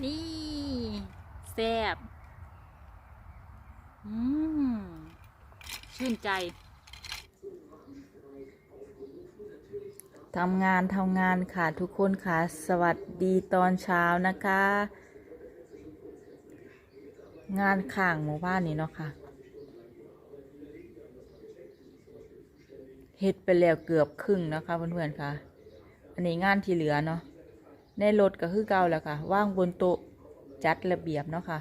นี่แซ่บอืมชื่นใจทำงานทำงานค่ะทุกคนค่ะ สวัสดีตอนเช้านะคะ งานข้างหมู่บ้านนี้เนาะค่ะเฮ็ดไปแล้วเกือบครึ่งนะคะเพื่อนๆค่ะ อันนี้งานที่เหลือเนาะ ในรถก็คือเก่าแล้วค่ะว่างบนโต๊ะจัดระเบียบเนาะค่ะ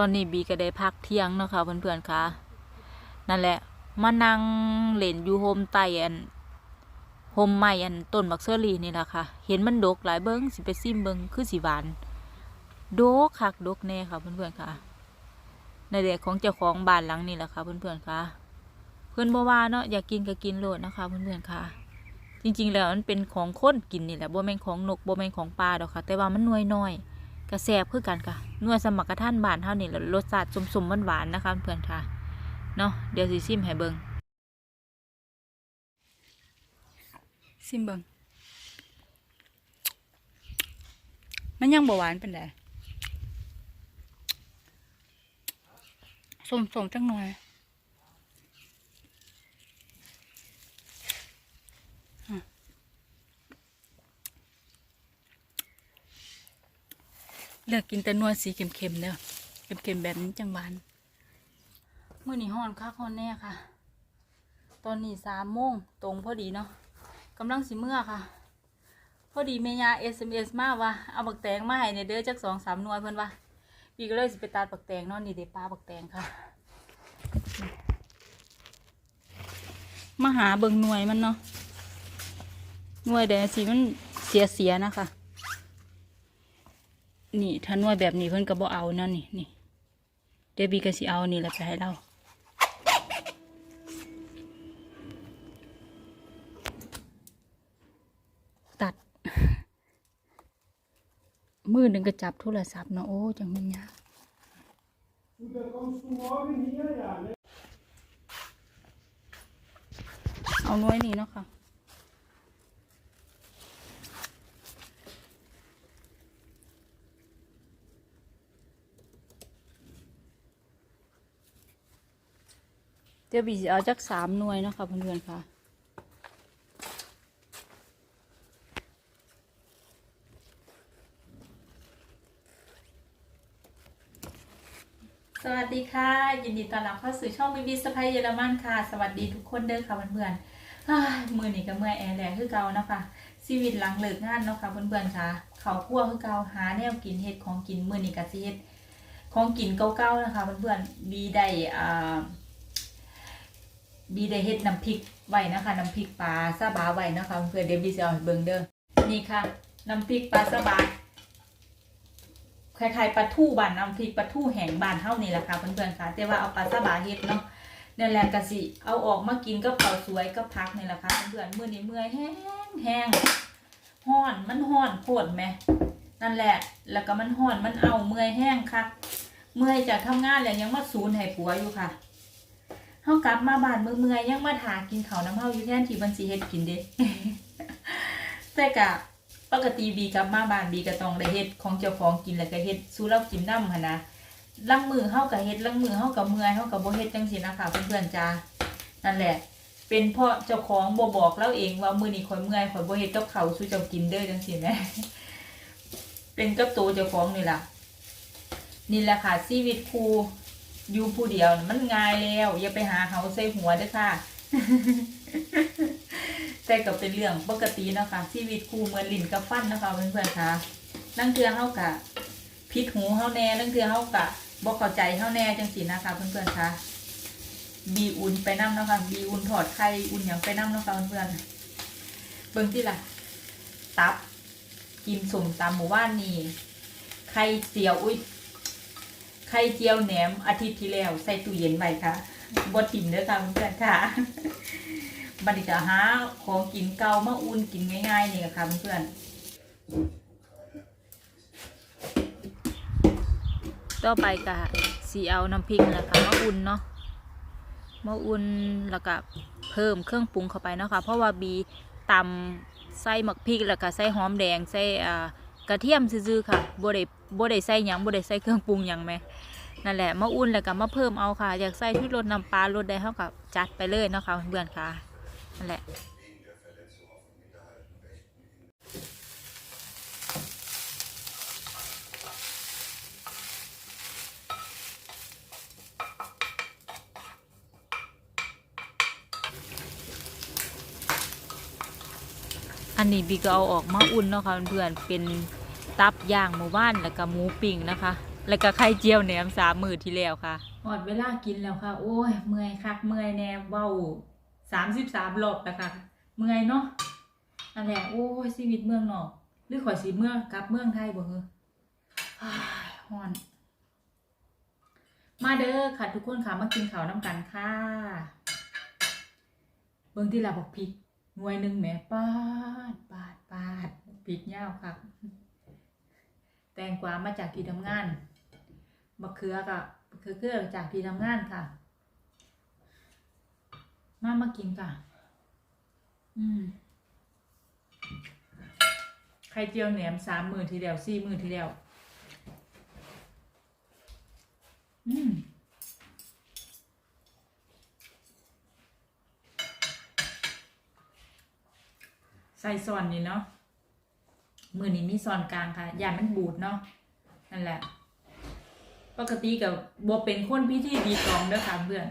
ตอนนี้บีก็ได้พักเที่ยงเนาะค่ะเพื่อนๆค่ะ นั่นแหละมานั่งเล่นอยู่โฮมไตอันโฮมใหม่อันต้นบักเซอรี่นี่แหละค่ะ เห็นมันดกหลายเบิ้งสิไปซิมเบิ้งคือสีหวานดกคักดกแน่ค่ะเพื่อนๆค่ะ ในเด็กของเจ้าของบ้านหลังนี่แหละค่ะเพื่อนๆค่ะ เพื่อนบ่ว่าเนาะอยากกินก็กินโลดนะคะเพื่อนๆค่ะ จริงๆแล้วมันเป็นของคนกินนี่แหละบ่แม่นของนกบ่แม่นของปลาดอกค่ะ แต่ว่ามันน่วยน้อย กระแสบคือกันค่ะนวดสมักกระท่านบานเท่านี้แล้วรสชาติสมๆหวานๆนะคะเพื่อนค่ะเนาะเดี๋ยวสิซิมให้เบิงซิมเบิงมันยังบหวานเป็นไดสมๆจังหน่อย เลือกกินแต่นวดสีเค็มๆเด้อเค็มๆแบบนี้จังหวานเมื่อนี้ฮ้อนคักฮ้อนแน่ค่ะ ตอนนี้สามโมงตรงพอดีเนาะกำลังสิเมื่อค่ะ พอดีเมียา SMS มสมาว่าเอาบักแตงมาให้ในเด้อจักสองสามหน่วยเพิ่อนว่าพี่ก็เลยสิไปตัดบักแตงเนาะนี่เด็ปลาบักแตงค่ะมาหาเบิงหน่วยมันเนาะหน่วยแดงสีมันเสียเสียๆนะคะ นี่ถ้านวดแบบนี้เพิ่นก็บ่เอานั่นนี่นี่เดบีก็สิเอานี่แหละไปให้เราตัด มือหนึ่งก็จับโทรศัพท์เนาะโอ้จังมันยากเอาน้อยนี่เนาะค่ะ เดี๋ยวบีเอาจักสามหน่วยเนาะค่ะเพื่อนๆค่ะสวัสดีค่ะ ยินดีต้อนรับเข้าสู่ช่องบีบีสไปเยอรมันค่ะ สวัสดีทุกคนเด้อค่ะเพื่อนๆมือนี่ก็เมื่อแอร์แหลกคือเก่าเนาะค่ะชีวิตหลังเลิกงานเนาะค่ะเพื่อนๆค่ะเขาวคั่วคือเก่าหาแนวกินเฮ็ดของกินมือนี่ก็สิเฮ็ดของกินเก่าๆนะคะเพื่อนๆบีได้อ่า บีได้เฮ็ดน้ำพริกไว้นะคะน้ำพริกปลาซาบาไว้นะคะเพื่อเดี๋ยวบีจะเอาเบิ่งเด้อนี่ค่ะน้ำพริกปลาซาบาคล้ายๆปลาทู่บานน้ำพริกปลาทู่แห้งบานเฮานี่แหละค่ะเพื่อนๆค่ะแต่ว่าเอาปลาซาบาเฮ็ดเนาะนั่นแหละก็สิเอาออกมากินกับข้าวสวยกับผักนี่แหละค่ะเพื่อนๆมื้อนี้เมื่อยแห้งแห้งฮ้อนมันฮ้อนโพดแหมนั่นแหละ แล้วก็มันฮ้อนมันเอาเมื่อยแห้งค่ะเมื่อยจากทำงานแล้วยังมาสูนให้ผัวอยู่ค่ะ เฮากลับมาบ้านเมื่อเมื่อยยังมาถากินข้าวน้ำเฮาอยู่แทนที่มันสิเฮ็ดกินเด้แต่กะปกติบีกลับมาบ้านบีก็ต้องได้เฮ็ดของเจ้าของกินแล้วก็เฮ็ดสู่เรากินน้ำหั่นนะลังมือเฮาก็เฮ็ดลังมือเฮาก็เมื่อยเฮาก็บ่เฮ็ดจังซี่นะคะเพื่อนๆจ้านั่นแหละ เป็นเพราะเจ้าของบ่บอกเราเองว่ามื้อนี้ข่อยเมื่อยข่อยบ่เฮ็ดกับข้าสู่เจ้ากินเด้อจังซี่แหมเป็นกับตัวเจ้าของนี่ล่ะนี่แหละค่ะชีวิตครู อยู่ผู้เดียวมันง่ายแล้ว อย่าไปหาเขาใส่หัวเด้อค่ะ แต่ก็เป็นเรื่องปกตินะคะชีวิตครูเหมือนลิ้นกับฟันนะคะเพื่อนๆค่ะนั่งเทือเฮากะพิษหูเฮาแน่นั่งเทือเฮากะบ่เข้าใจเฮาแน่จังสินะคะเพื่อนๆค่ะบีอุ่นไปน้ำนะคะบีอุ่นถอดไข่อุ่นอย่างไปน้ำนะคะเพื่อนๆเบิ่งที่ล่ะตับกินสมตำหมู่บ้านนี่ไข่เสียวอุ้ย ไข่เจียวแหนมอาทิตย์ที่แล้ว ใส่ตู้เย็นไว้ค่ะบดถิ่มเด้อค่ะเพื่อนๆค่ะบัดนี้ก็หาของกินเก่ามาอุ่นกินง่ายๆนี่ค่ะเพื่อนๆต่อไปก็สีเอาน้ำพริกนะคะมาอุ่นเนาะมาอุ่นแล้วก็เพิ่มเครื่องปรุงเข้าไปเนาะค่ะเพราะว่าบีตำใส่หมักพริกแล้วก็ใส่หอมแดงใส่อ่า กระเทียมซื่อๆค่ะบ่ได้บ่ได้ใส่หยังบ่ได้ใส่เครื่องปรุงหยังแหมนั่นแหละมาอุ่นแล้วก็มาเพิ่มเอาค่ะ อยากใส่ที่รสน้ำปลารสใดเฮาก็จัดไปเลยเนาะค่ะเพื่อนๆค่ะนั่นแหละอันนี้บีก็เอาออกมาอุ่นเนาะค่ะเพื่อนๆเป็น ตับย่างหมูบ้านแล้วก็หมูปิ้งนะคะ แล้วก็ไข่เจียวแหนมสามมือที่แล้วค่ะหอดเวลากินแล้วค่ะ โอ้ยเมื่อยคักเมื่อยแน่เบ้าสามสิบสามรอบแล้วค่ะ เมื่อยเนาะนั่นแหละโอ้ยชีวิตเมืองนอกหรือข่อยสีเมืองกลับเมืองไทยบ่เหรออ้ยฮอน มาเด้อค่ะทุกคนค่ะมากินข้าวน้ำกันค่ะเบิ่งที่เราบอกพริกหน่วยหนึ่งแหม่ปาดปาดปาดพริกยาวค่ะ แตงกวามาจากที่ทำงานมะเขือกับมะเขือเกลือจากที่ทำงานค่ะ มามากินค่ะ อืมไข่เจียวแหนมสามหมือทีเดียวสี่หมือทีเดียว อืมใส่ซอนนี่เนาะ มือนี้มีซอนกลางค่ะอย่ามันบูดเนาะนั่นแหละ ปกติกับบเป็นคนพิธีดีตรองด้อค่ะเพื่อน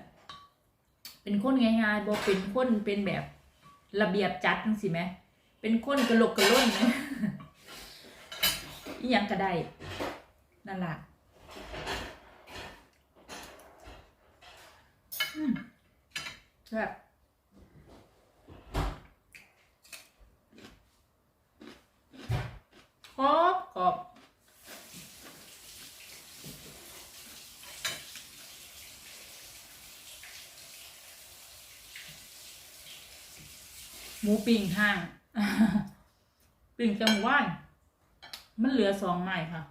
เป็นคนง่ายๆบเป็นคนเป็นแบบระเบียบจัดจังสิไหมเป็นคนกระโหลกกระล่นไหมอีหยังก็ได้นั่นแหละอืมแบบกรอบกรอบ ห มูปิ้งห้างปิ้งจังหว่านมันเหลือสองไม้ค่ะ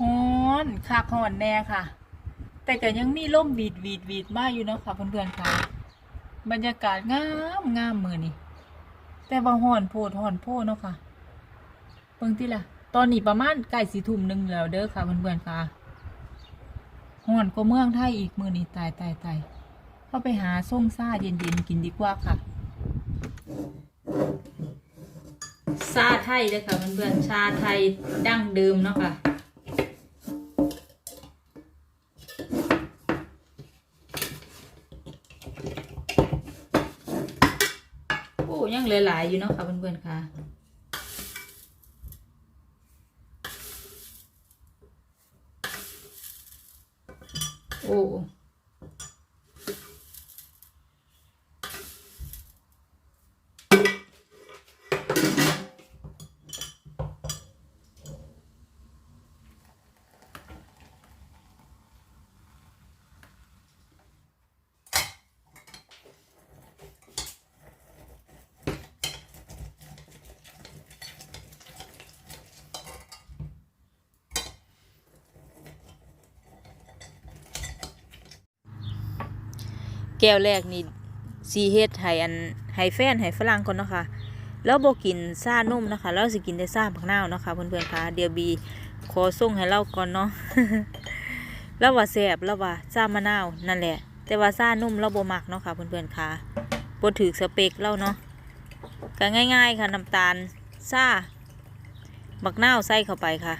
ฮอนคักฮอนแน่ค่ะ แต่ก็ยังมีล่มวีดวีดวีดมาอยู่เนาะค่ะเพื่อนๆค่ะ บรรยากาศงามงามมือนี่แต่ว่าฮอนโพดฮอนโพดเนาะค่ะเบิ่งที่ล่ะตอนนี้ประมาณใกล้สี่ทุ่มหนึ่งแล้วเด้อค่ะเพื่อนๆค่ะฮอนก็เมืองไทยอีกมือนี่ตายตายตาย เข้าไปหาส้มซ่าเย็นๆกินดีกว่าค่ะซาไทยเลยค่ะเพื่อนๆชาไทยดั้งเดิมเนาะค่ะ โอ้ยังเหลือหลายอยู่เนาะค่ะเพื่อนๆค่ะโอ้ แก้วแรกนี่ซีเฮ็ดให้อันให้แฟนให้ฝรั่งคนเนาะค่ะแล้วบ่กินซ่านุ่มนะคะ แล้วสิกินแต่ซ่าผักนาวเนะค่ะเพื่อนๆค่ะเดี๋ยวบีขอส่งให้เราก่อนเนาะแล้วว่าแซบแล้วว่าซ่ามะนาวนั่นแหละ แต่ว่าซ่านุ่มเราบ่มักเนาะค่ะเพื่อนๆค่ะบ่ถือสเปคเราเนาะก็ง่าย ๆ ค่ะน้ำตาลซ่าบักนาวใส่เข้าไปค่ะ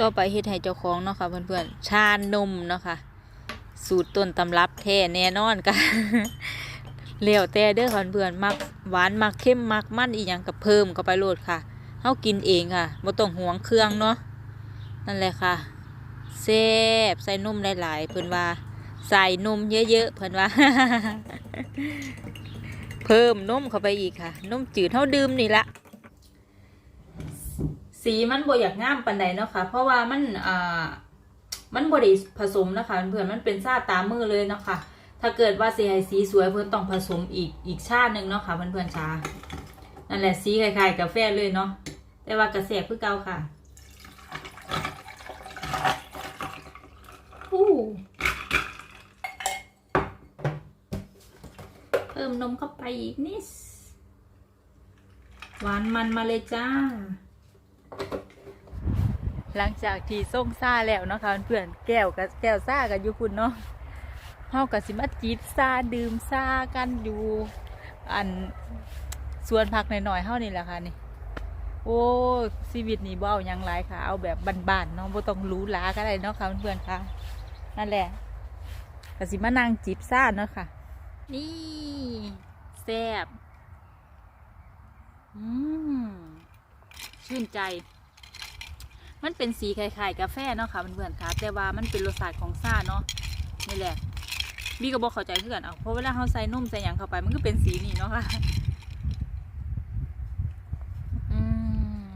ต่อไปเฮ็ดให้เจ้าของเนาะค่ะเพื่อนๆ ชานมเนาะค่ะ สูตรต้นตำรับแท้แน่นอนค่ะแล้วแต่เด้อค่ะเพื่อนๆมักหวานมักเข้มมักมันอีหยังก็เพิ่มเข้าไปโลดค่ะเฮากินเองค่ะบ่ต้องห่วงเครื่องเนาะนั่นแหละค่ะแซ่บใส่นมหลายๆเพิ่นว่า ใส่นมเยอะๆเพิ่นว่า เพิ่มนมเข้าไปอีกค่ะนมจืดเท่าดื่มนี่ละ สีมันบ่อยากงามปานใดเนาะค่ะ เพราะว่ามันอ่ามันบ่ได้ผสมนะคะเพื่อนมันเป็นชาตามมือเลยเนาะค่ะ ถ้าเกิดว่าสีให้สีสวยเพื่อนต้องผสมอีกอีกชาติหนึ่งเนาะค่ะเพื่อนๆชานั่นแหละสีคล้ายๆกาแฟเลยเนาะแต่ว่ากระแสบคือเก่าค่ะอู้เพิ่มนมเข้าไปอีกนิดหวานมันมาเลยจ้า หลังจากที่ส่งซ่าแล้วเนาะคะเพื่อนแก้วกับแก้วซ่ากันอยู่คุณเนาะเฮากับสิมาจีดซ่าดื่มซ่ากันอยู่อันสวนผักหน่อยๆเฮานี่แหละค่ะนี่ โอ้ชีวิตนี่บ่เอายังหลายค่ะ เอาแบบบ้านๆเนาะบ่ต้องรูหราก็ได้เนาะค่ะเพื่อนค่ะนั่นแหละก็สิมานั่งจีบซ่าเนาะค่ะ นี่แซ่บอืมชื่นใจ มันเป็นสีคล้ายๆกาแฟเนาะค่ะเพื่อนๆค่ะแต่ว่ามันเป็นรสชาติของซ่าเนาะนี่แหละบีก็บอกเข้าใจเพื่อนเอาเพราะเวลาเขาใส่นมใส่หยังเข้าไปมันก็เป็นสีนี่เนาะค่ะอืม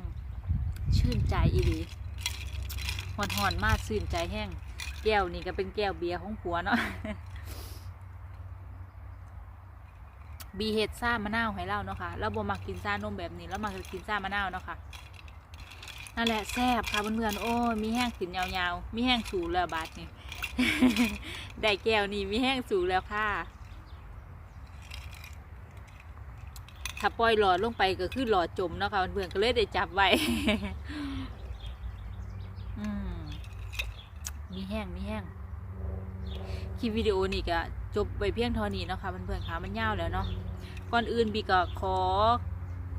ชื่นใจอีหลีหอนหอนมากชื่นใจแห้งแก้วนี่ก็เป็นแก้วเบียร์ของผัวเนาะบีเฮ็ดซ่ามะนาวให้เราเนาะค่ะเราบ่มักกินซ่านมแบบนี้เรามักกินซ่ามะนาวเนาะค่ะ นั่นแหละแซ่บค่ะเพื่อนๆโอ้มีแห้งขึ้นยาวๆ มีแห้งสูงแล้วบาทนี่ได้แก้วนี่มีแห้งสูงแล้วค่ะ ถ้าปล่อยหลอดลงไปก็คือหลอดจมเนาะค่ะเพื่อนๆก็เลยได้จับไว้มมีแห้งมีแห้งคลิปวิดีโอนี่ก็จบไปเพียงเท่านี้เนาะค่ะเพื่อนๆค่ะมันยาวแล้วเนาะก่อนอื่นบีก็ขอ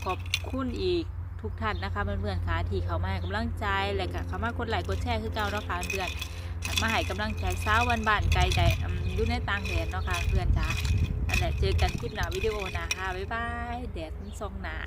ขอบคุณอีก ทุกท่านนะคะเพื่อนๆค่ะที่เขามาให้กำลังใจและก็เขามากดไลค์กดแชร์คือเก่าเนาะค่ะเพื่อนมาให้กำลังใจเช้าวันบ้านไกลใจอืมอยู่ในต่างแดนเนาะค่ะเพื่อนจ้าอันนแหละเจอกันคลิปหน้าวิดีโอหนะคะบ๊ายบายแดดมันส่องหนา